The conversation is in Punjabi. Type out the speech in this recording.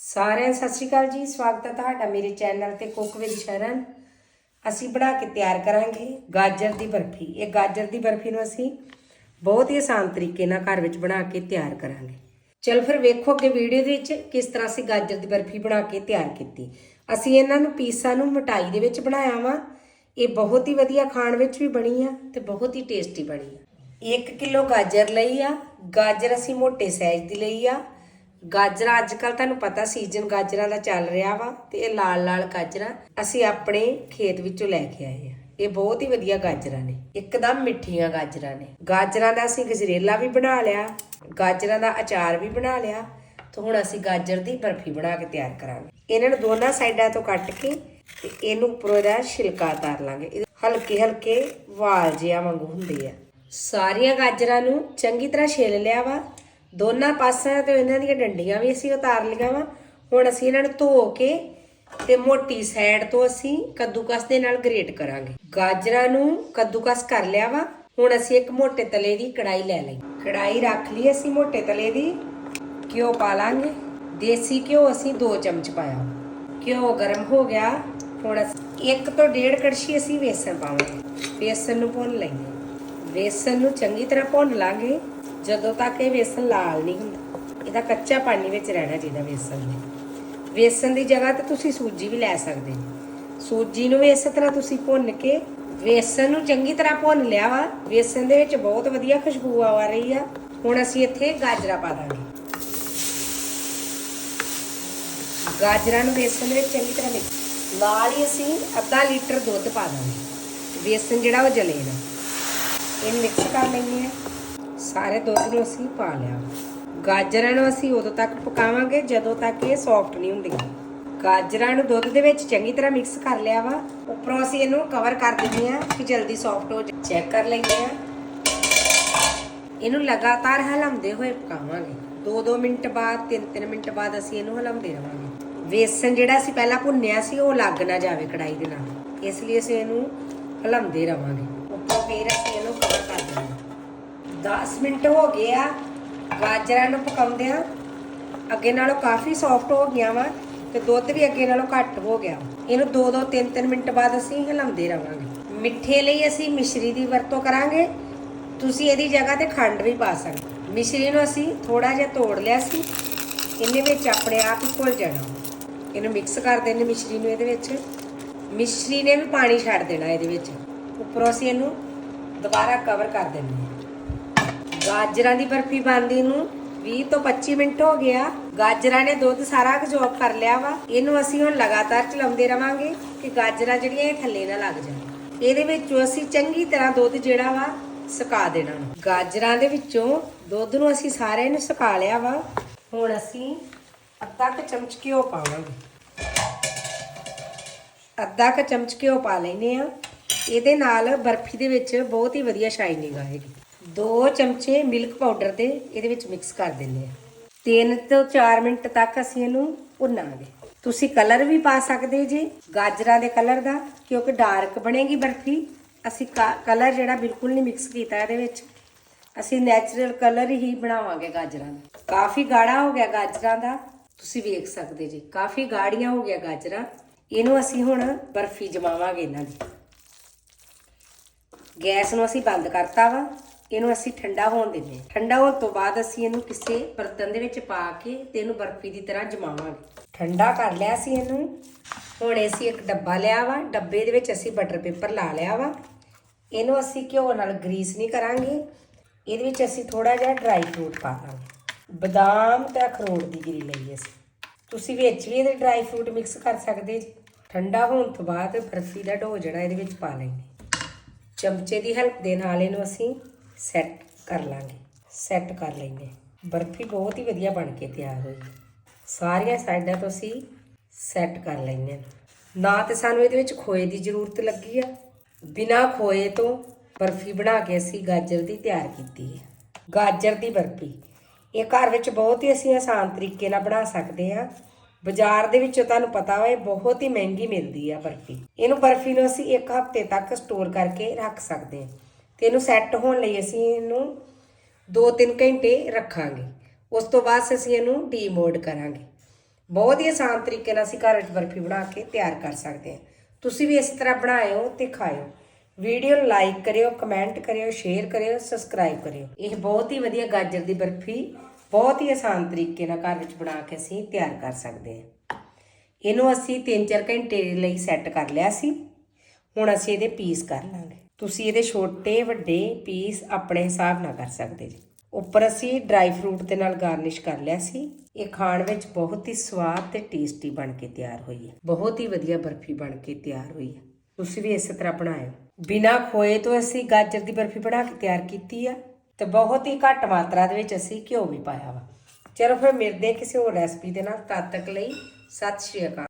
ਸਾਰਿਆਂ ਸਤਿ ਸ਼੍ਰੀ ਅਕਾਲ ਜੀ, ਸਵਾਗਤ ਹੈ ਤੁਹਾਡਾ ਮੇਰੇ ਚੈਨਲ ਤੇ ਕੁੱਕ ਵਿਦ ਸ਼ਰਨ। ਅਸੀਂ ਬਣਾ ਕੇ ਤਿਆਰ ਕਰਾਂਗੇ ਗਾਜਰ ਦੀ ਬਰਫੀ। ਇਹ ਗਾਜਰ ਦੀ ਬਰਫੀ ਨੂੰ ਅਸੀਂ ਬਹੁਤ ਹੀ ਆਸਾਨ ਤਰੀਕੇ ਨਾਲ ਘਰ ਵਿੱਚ ਬਣਾ ਕੇ ਤਿਆਰ ਕਰਾਂਗੇ। ਚਲ ਫਿਰ ਵੇਖੋ ਕਿ ਵੀਡੀਓ ਦੇ ਵਿੱਚ ਕਿਸ ਤਰ੍ਹਾਂ ਅਸੀਂ ਗਾਜਰ ਦੀ ਬਰਫੀ ਬਣਾ ਕੇ ਤਿਆਰ ਕੀਤੀ। ਅਸੀਂ ਇਹਨਾਂ ਨੂੰ ਪੀਸਾਂ ਨੂੰ ਮਠਾਈ ਦੇ ਵਿੱਚ ਬਣਾਇਆ ਵਾ। ਇਹ ਬਹੁਤ ਹੀ ਵਧੀਆ ਖਾਣ ਵਿੱਚ ਵੀ ਬਣੀ ਆ ਤੇ ਬਹੁਤ ਹੀ ਟੇਸਟੀ ਬਣੀ ਆ। 1 ਕਿਲੋ ਗਾਜਰ ਲਈ ਆ। ਗਾਜਰ ਅਸੀਂ ਮੋਟੇ ਸਾਈਜ਼ ਦੀ ਲਈ ਆ। ਗਾਜਰਾਂ ਅੱਜ ਕੱਲ ਤੁਹਾਨੂੰ ਪਤਾ ਸੀਜ਼ਨ ਗਾਜਰਾਂ ਦਾ ਚੱਲ ਰਿਹਾ ਵਾ ਤੇ ਇਹ ਲਾਲ ਲਾਲ ਗਾਜਰਾਂ ਅਸੀਂ ਆਪਣੇ ਖੇਤ ਵਿੱਚੋਂ ਲੈ ਕੇ ਆਏ ਆ। ਇਹ ਬਹੁਤ ਹੀ ਵਧੀਆ ਗਾਜਰਾਂ ਨੇ, ਇੱਕਦਮ ਮਿੱਠੀਆਂ ਗਾਜਰਾਂ ਨੇ। ਗਾਜਰਾਂ ਦਾ ਅਸੀਂ ਗਜਰੇਲਾ ਵੀ ਬਣਾ ਲਿਆ, ਗਾਜਰਾਂ ਦਾ ਅਚਾਰ ਵੀ ਬਣਾ ਲਿਆ ਤੇ ਹੁਣ ਅਸੀਂ ਗਾਜਰ ਦੀ ਬਰਫੀ ਬਣਾ ਕੇ ਤਿਆਰ ਕਰਾਂਗੇ। ਇਹਨਾਂ ਨੂੰ ਦੋਨਾਂ ਸਾਈਡਾਂ ਤੋਂ ਕੱਟ ਕੇ ਤੇ ਇਹਨੂੰ ਉੱਪਰੋਂ ਦਾ ਛਿਲਕਾ ਉਤਾਰ ਲਾਂਗੇ। ਇਹਦੇ ਹਲਕੇ ਹਲਕੇ ਵਾਲ ਜਿਹਾ ਵਾਂਗੂ ਹੁੰਦੇ ਆ। ਸਾਰੀਆਂ ਗਾਜਰਾਂ ਨੂੰ ਚੰਗੀ ਤਰ੍ਹਾਂ ਛਿੱਲ ਲਿਆ ਵਾ ਦੋਨਾਂ ਪਾਸਿਆਂ ਤੋਂ ਇਹਨਾਂ ਦੀਆਂ ਡੰਡੀਆਂ ਵੀ ਅਸੀਂ ਉਤਾਰ ਲਈਆਂ ਵਾ। ਹੁਣ ਅਸੀਂ ਇਹਨਾਂ ਨੂੰ ਧੋ ਕੇ ਤੇ ਮੋਟੀ ਸਾਈਡ ਤੋਂ ਅਸੀਂ ਕੱਦੂਕਸ ਦੇ ਨਾਲ ਗ੍ਰੇਟ ਕਰਾਂਗੇ। ਗਾਜਰਾਂ ਨੂੰ ਕੱਦੂਕਸ ਕਰ ਲਿਆ ਵਾ। ਹੁਣ ਅਸੀਂ ਇੱਕ ਮੋਟੇ ਤਲੇ ਦੀ ਕੜਾਈ ਲੈ ਲਈ। ਕੜਾਈ ਰੱਖ ਲਈ ਅਸੀਂ ਮੋਟੇ ਤਲੇ ਦੀ। ਘਿਓ ਪਾ ਲਾਂਗੇ। ਦੇਸੀ ਘਿਓ ਅਸੀਂ 2 ਚਮਚ ਪਾਇਆ। ਘਿਓ ਗਰਮ ਹੋ ਗਿਆ। ਹੁਣ ਅਸੀਂ, ਇੱਕ ਤੋਂ ਡੇਢ ਕੜਛੀ ਅਸੀਂ ਵੇਸਣ ਪਾਵਾਂਗੇ। ਵੇਸਣ ਨੂੰ ਭੁੰਨ ਲਈਏ। ਵੇਸਣ ਨੂੰ ਚੰਗੀ ਤਰ੍ਹਾਂ ਭੁੰਨ ਲਾਂਗੇ। ਜਦੋਂ ਤੱਕ ਇਹ ਵੇਸਣ ਲਾਲ ਨਹੀਂ ਹੁੰਦਾ, ਇਹਦਾ ਕੱਚਾ ਪਾਣੀ ਵਿੱਚ ਰਹਿਣਾ ਚਾਹੀਦਾ ਵੇਸਣ ਦੇ ਵੇਸਣ ਦੀ ਜਗ੍ਹਾ ਤੇ ਤੁਸੀਂ ਸੂਜੀ ਵੀ ਲੈ ਸਕਦੇ ਹੋ। ਸੂਜੀ ਨੂੰ ਵੀ ਇਸੇ ਤਰ੍ਹਾਂ ਤੁਸੀਂ ਭੁੰਨ ਕੇ ਵੇਸਣ ਨੂੰ ਚੰਗੀ ਤਰ੍ਹਾਂ ਭੁੰਨ ਲਿਆ ਵਾ, ਵੇਸਣ ਦੇ ਵਿੱਚ ਬਹੁਤ ਵਧੀਆ ਖੁਸ਼ਬੂ ਆ ਰਹੀ ਆ। ਹੁਣ ਅਸੀਂ ਇੱਥੇ ਗਾਜਰਾਂ ਪਾ ਦਾਂਗੇ। ਗਾਜਰਾਂ ਨੂੰ ਵੇਸਣ ਦੇ ਵਿੱਚ ਚੰਗੀ ਤਰ੍ਹਾਂ ਮਿਕਸ, ਨਾਲ ਹੀ ਅਸੀਂ ਅੱਧਾ ਲੀਟਰ ਦੁੱਧ ਪਾ ਦਾਂਗੇ। ਵੇਸਣ ਜਿਹੜਾ ਉਹ ਜਲੇ ਨਾ। ਇਹਨੂੰ ਮਿਕਸ ਕਰ ਲੈਂਦੇ ਆ ਸਾਰੇ ਦੁੱਧ ਨੂੰ ਅਸੀਂ ਪਾ ਲਿਆ। ਗਾਜਰਾਂ ਨੂੰ ਅਸੀਂ ਉਦੋਂ ਤੱਕ ਪਕਾਵਾਂਗੇ ਜਦੋਂ ਤੱਕ ਇਹ ਸੌਫਟ ਨਹੀਂ ਹੁੰਦੀਆਂ ਗਾਜਰਾਂ ਨੂੰ ਦੁੱਧ ਦੇ ਵਿੱਚ ਚੰਗੀ ਤਰ੍ਹਾਂ ਮਿਕਸ ਕਰ ਲਿਆ ਵਾ। ਉੱਪਰੋਂ ਅਸੀਂ ਇਹਨੂੰ ਕਵਰ ਕਰ ਦਿੰਦੇ ਆ ਕਿ ਜਲਦੀ ਸੌਫਟ ਹੋ ਜਾਏ। ਚੈੱਕ ਕਰ ਲੈਂਦੇ ਆ ਇਹਨੂੰ ਲਗਾਤਾਰ ਹਲਾਉਂਦੇ ਹੋਏ ਪਕਾਵਾਂਗੇ। 2-2 ਮਿੰਟ ਬਾਅਦ 3-3 ਮਿੰਟ ਬਾਅਦ ਅਸੀਂ ਇਹਨੂੰ ਹਿਲਾਉਂਦੇ ਰਵਾਂਗੇ। ਵੇਸਣ ਜਿਹੜਾ ਅਸੀਂ ਪਹਿਲਾਂ ਭੁੰਨਿਆ ਸੀ, ਉਹ ਲੱਗ ਨਾ ਜਾਵੇ ਕੜਾਈ ਦੇ ਨਾਲ। ਇਸ ਲਈ ਅਸੀਂ ਇਹਨੂੰ ਹਿਲਾਉਂਦੇ ਰਵਾਂਗੇ। ਉੱਪਰੋਂ ਫੇਰ ਅਸੀਂ ਇਹਨੂੰ ਕਵਰ ਕਰ ਦਿੰਦੇ 10 ਮਿੰਟ ਹੋ ਗਏ ਆ। ਗਾਜਰਾਂ ਨੂੰ ਪਕਾਉਂਦੇ ਆ। ਅੱਗੇ ਨਾਲੋਂ ਕਾਫੀ ਸੌਫਟ ਹੋ ਗਿਆ ਵਾ ਤੇ ਦੁੱਧ ਵੀ ਅੱਗੇ ਨਾਲੋਂ ਘੱਟ ਹੋ ਗਿਆ। ਇਹਨੂੰ 2-2 3-3 ਮਿੰਟ ਬਾਅਦ ਅਸੀਂ ਹਿਲਾਉਂਦੇ ਰਵਾਂਗੇ। ਮਿੱਠੇ ਲਈ ਅਸੀਂ ਮਿਸ਼ਰੀ ਦੀ ਵਰਤੋਂ ਕਰਾਂਗੇ। ਤੁਸੀਂ ਇਹਦੀ ਜਗ੍ਹਾ ਤੇ ਖੰਡ ਵੀ ਪਾ ਸਕਦੇ ਮਿਸ਼ਰੀ ਨੂੰ ਅਸੀਂ ਥੋੜਾ ਜਿਹਾ ਤੋੜ ਲਿਆ ਸੀ। ਇਹਨੇ ਵਿੱਚ ਆਪਣੇ ਆਪ ਹੀ ਘੁਲ ਜਾਣਾ। ਇਹਨੂੰ ਮਿਕਸ ਕਰ ਦੇਣੇ ਮਿਸ਼ਰੀ ਨੂੰ ਇਹਦੇ ਵਿੱਚ। ਮਿਸ਼ਰੀ ਨੇ ਵੀ ਪਾਣੀ ਛੱਡ ਦੇਣਾ ਇਹਦੇ ਵਿੱਚ। ਉੱਪਰੋਂ ਅਸੀਂ ਇਹਨੂੰ ਦੁਬਾਰਾ ਕਵਰ ਕਰ ਦਿੰਦੇ ਹਾਂ ਗਾਜਰਾਂ ਦੀ ਬਰਫੀ ਬਣਦੀ ਨੂੰ 20 ਤੋਂ 25 ਮਿੰਟ ਹੋ ਗਿਆ। ਗਾਜਰਾਂ ਨੇ ਦੁੱਧ ਸਾਰਾ absorb ਕਰ ਲਿਆ ਵਾ। ਇਹਨੂੰ ਅਸੀਂ ਹੁਣ ਲਗਾਤਾਰ ਚਲਾਉਂਦੇ ਰਵਾਂਗੇ ਕਿ ਗਾਜਰਾਂ ਜਿਹੜੀਆਂ ਇਹ ਥੱਲੇ ਨਾ ਲੱਗ ਜਾਣ। ਇਹਦੇ ਵਿੱਚੋਂ ਅਸੀਂ ਚੰਗੀ ਤਰ੍ਹਾਂ ਦੁੱਧ ਜਿਹੜਾ ਵਾ ਸੁਕਾ ਦੇਣਾ ਗਾਜਰਾਂ ਦੇ ਵਿੱਚੋਂ ਦੁੱਧ ਨੂੰ ਅਸੀਂ ਸਾਰੇ ਨੂੰ ਸੁਕਾ ਲਿਆ ਵਾ। ਹੁਣ ਅਸੀਂ ਅੱਧਾ ਕੁ ਚਮਚ ਘਿਓ ਪਾਵਾਂਗੇ। ਅੱਧਾ ਕੁ ਚਮਚ ਘਿਓ ਪਾ ਲੈਨੇ ਆ ਇਹਦੇ ਨਾਲ ਬਰਫੀ ਦੇ ਵਿੱਚ ਬਹੁਤ ਹੀ ਵਧੀਆ ਸ਼ਾਈਨਿੰਗ ਆਏਗੀ। 2 ਚਮਚੇ ਮਿਲਕ ਪਾਊਡਰ ਦੇ ਇਹਦੇ ਵਿੱਚ ਮਿਕਸ ਕਰ ਦਿੰਦੇ ਆ 3 ਤੋਂ 4 ਮਿੰਟ ਤੱਕ ਅਸੀਂ ਇਹਨੂੰ ਭੁੰਨਾਂਗੇ। ਤੁਸੀਂ ਕਲਰ ਵੀ ਪਾ ਸਕਦੇ ਜੇ, ਗਾਜਰਾਂ ਦੇ ਕਲਰ ਦਾ, ਕਿਉਂਕਿ ਡਾਰਕ ਬਣੇਗੀ ਬਰਫੀ। ਅਸੀਂ ਕਲਰ ਜਿਹੜਾ ਬਿਲਕੁਲ ਨਹੀਂ ਮਿਕਸ ਕੀਤਾ ਇਹਦੇ ਵਿੱਚ। ਅਸੀਂ ਨੈਚੁਰਲ ਕਲਰ ਹੀ ਬਣਾਵਾਂਗੇ ਗਾਜਰਾਂ ਦਾ। ਕਾਫੀ ਗਾੜਾ ਹੋ ਗਿਆ ਗਾਜਰਾਂ ਦਾ। ਤੁਸੀਂ ਵੇਖ ਸਕਦੇ ਜੀ, ਕਾਫੀ ਗਾੜੀਆਂ ਹੋ ਗਿਆ ਗਾਜਰਾਂ। ਇਹਨੂੰ ਅਸੀਂ ਹੁਣ ਬਰਫੀ ਜਮਾਵਾਂਗੇ ਇਹਨਾਂ ਦੀ। ਗੈਸ ਨੂੰ ਅਸੀਂ ਬੰਦ ਕਰਤਾ ਵਾ। ਇਹਨੂੰ ਅਸੀਂ ਠੰਡਾ ਹੋਣ ਦਿੰਦੇ ਹਾਂ। ਠੰਡਾ ਹੋਣ ਤੋਂ ਬਾਅਦ ਅਸੀਂ ਇਹਨੂੰ ਕਿਸੇ ਬਰਤਨ ਦੇ ਵਿੱਚ ਪਾ ਕੇ ਤੇ ਇਹਨੂੰ ਬਰਫੀ ਦੀ ਤਰ੍ਹਾਂ ਜਮਾਵਾਂਗੇ। ਠੰਡਾ ਕਰ ਲਿਆ ਸੀ ਇਹਨੂੰ। ਹੁਣ ਅਸੀਂ ਇੱਕ ਡੱਬਾ ਲਿਆ ਵਾ। ਡੱਬੇ ਦੇ ਵਿੱਚ ਅਸੀਂ ਬਟਰ ਪੇਪਰ ਲਾ ਲਿਆ ਵਾ। ਇਹਨੂੰ ਅਸੀਂ ਘਿਓ ਨਾਲ ਗਰੀਸ ਨਹੀਂ ਕਰਾਂਗੇ। ਇਹਦੇ ਵਿੱਚ ਅਸੀਂ ਥੋੜਾ ਜਿਹਾ ਡਰਾਈ ਫਰੂਟ ਪਾ ਦਾਂਗੇ। ਬਦਾਮ ਤੇ ਅਖਰੋਟ ਦੀ ਗਿਰੀ ਲਈ ਅਸੀਂ। ਤੁਸੀਂ ਵਿੱਚ ਵੀ ਇਹਦੇ ਡਰਾਈ ਫਰੂਟ ਮਿਕਸ ਕਰ ਸਕਦੇ ਜੀ। ਠੰਡਾ ਹੋਣ ਤੋਂ ਬਾਅਦ ਬਰਫੀ ਦਾ ਡੋ ਜਿਹੜਾ ਇਹਦੇ ਵਿੱਚ ਪਾ ਲੈਂਦੇ ਚਮਚੇ ਦੀ ਹੈਲਪ ਦੇ ਨਾਲ ਇਹਨੂੰ ਅਸੀਂ ਸੈੱਟ ਕਰ ਲਾਂਗੇ। ਸੈੱਟ ਕਰ ਲੈਂਦੇ। ਬਰਫੀ ਬਹੁਤ ਹੀ ਵਧੀਆ ਬਣ ਕੇ ਤਿਆਰ ਹੋਈ ਸਾਰੀਆਂ ਸਾਈਡਾਂ ਤੋਂ ਅਸੀਂ ਸੈੱਟ ਕਰ ਲੈਂਦੇ ਹਾਂ। ਨਾ ਤੇ ਸਾਨੂੰ ਇਹਦੇ ਵਿੱਚ ਖੋਏ ਦੀ ਜ਼ਰੂਰਤ ਲੱਗੀ ਆ। ਬਿਨਾ ਖੋਏ ਤੋਂ ਬਰਫੀ ਬਣਾ ਕੇ ਅਸੀਂ ਗਾਜਰ ਦੀ ਤਿਆਰ ਕੀਤੀ ਹੈ। ਗਾਜਰ ਦੀ ਬਰਫੀ। ਇਹ ਘਰ ਵਿੱਚ ਬਹੁਤ ਹੀ ਅਸੀਂ ਆਸਾਨ ਤਰੀਕੇ ਨਾਲ ਬਣਾ ਸਕਦੇ ਆ ਬਾਜ਼ਾਰ ਦੇ ਵਿੱਚੋਂ ਤੁਹਾਨੂੰ ਪਤਾ ਵਾ ਇਹ ਬਹੁਤ ਹੀ ਮਹਿੰਗੀ ਮਿਲਦੀ ਆ ਬਰਫੀ। ਇਹਨੂੰ ਬਰਫੀ ਨੂੰ ਅਸੀਂ ਇੱਕ ਹਫ਼ਤੇ ਤੱਕ ਸਟੋਰ ਕਰਕੇ ਰੱਖ ਸਕਦੇ ਹਾਂ। ਤੇ ਇਹਨੂੰ ਸੈੱਟ ਹੋਣ ਲਈ ਅਸੀਂ ਇਹਨੂੰ 2-3 ਘੰਟੇ ਰੱਖਾਂਗੇ। ਉਸ ਤੋਂ ਬਾਅਦ ਅਸੀਂ ਇਹਨੂੰ ਡੀਮੋਲਡ ਕਰਾਂਗੇ। ਬਹੁਤ ਹੀ ਆਸਾਨ ਤਰੀਕੇ ਨਾਲ ਅਸੀਂ ਘਰ ਵਿੱਚ ਬਰਫੀ ਬਣਾ ਕੇ ਤਿਆਰ ਕਰ ਸਕਦੇ ਹਾਂ। ਤੁਸੀਂ ਵੀ ਇਸ ਤਰ੍ਹਾਂ ਬਣਾਇਓ ਤੇ ਖਾਇਓ। ਵੀਡੀਓ ਨੂੰ ਲਾਈਕ ਕਰਿਓ ਕਮੈਂਟ ਕਰਿਓ ਸ਼ੇਅਰ ਕਰਿਓ ਸਬਸਕ੍ਰਾਈਬ ਕਰਿਓ। ਇਹ ਬਹੁਤ ਹੀ ਵਧੀਆ ਗਾਜਰ ਦੀ ਬਰਫੀ ਬਹੁਤ ਹੀ ਆਸਾਨ ਤਰੀਕੇ ਨਾਲ ਘਰ ਵਿੱਚ ਬਣਾ ਕੇ ਅਸੀਂ ਤਿਆਰ ਕਰ ਸਕਦੇ ਹਾਂ। ਇਹਨੂੰ ਅਸੀਂ 3-4 ਘੰਟੇ ਲਈ ਸੈੱਟ ਕਰ ਲਿਆ ਸੀ। ਹੁਣ ਅਸੀਂ ਇਹਦੇ ਪੀਸ ਕਰ ਲਾਂਗੇ। ਤੁਸੀਂ ਇਹਦੇ ਛੋਟੇ ਵੱਡੇ ਪੀਸ ਆਪਣੇ ਹਿਸਾਬ ਨਾਲ ਕਰ ਸਕਦੇ ਜੀ। ਉੱਪਰ ਅਸੀਂ ਡਰਾਈ ਫਰੂਟ ਦੇ ਨਾਲ ਗਾਰਨਿਸ਼ ਕਰ ਲਿਆ ਸੀ। ਇਹ ਖਾਣ ਵਿੱਚ ਬਹੁਤ ਹੀ ਸਵਾਦ ਤੇ ਟੇਸਟੀ ਬਣ ਕੇ ਤਿਆਰ ਹੋਈ ਹੈ। ਬਹੁਤ ਹੀ ਵਧੀਆ ਬਰਫੀ ਬਣ ਕੇ ਤਿਆਰ ਹੋਈ ਹੈ। ਤੁਸੀਂ ਵੀ ਇਸੇ ਤਰ੍ਹਾਂ ਬਣਾਇਓ। ਬਿਨਾ ਖੋਏ ਤੋਂ ਅਸੀਂ ਗਾਜਰ ਦੀ ਬਰਫੀ ਬਣਾ ਕੇ ਤਿਆਰ ਕੀਤੀ ਆ ਤੇ ਬਹੁਤ ਹੀ ਘੱਟ ਮਾਤਰਾ ਦੇ ਵਿੱਚ ਅਸੀਂ ਘਿਓ ਵੀ ਪਾਇਆ ਵਾ। ਚਲੋ ਫਿਰ ਮਿਲਦੇ ਹਾਂ ਕਿਸੇ ਹੋਰ ਰੈਸਪੀ ਦੇ ਨਾਲ। ਤਦ ਤੱਕ ਲਈ ਸਤਿ ਸ਼੍ਰੀ ਅਕਾਲ।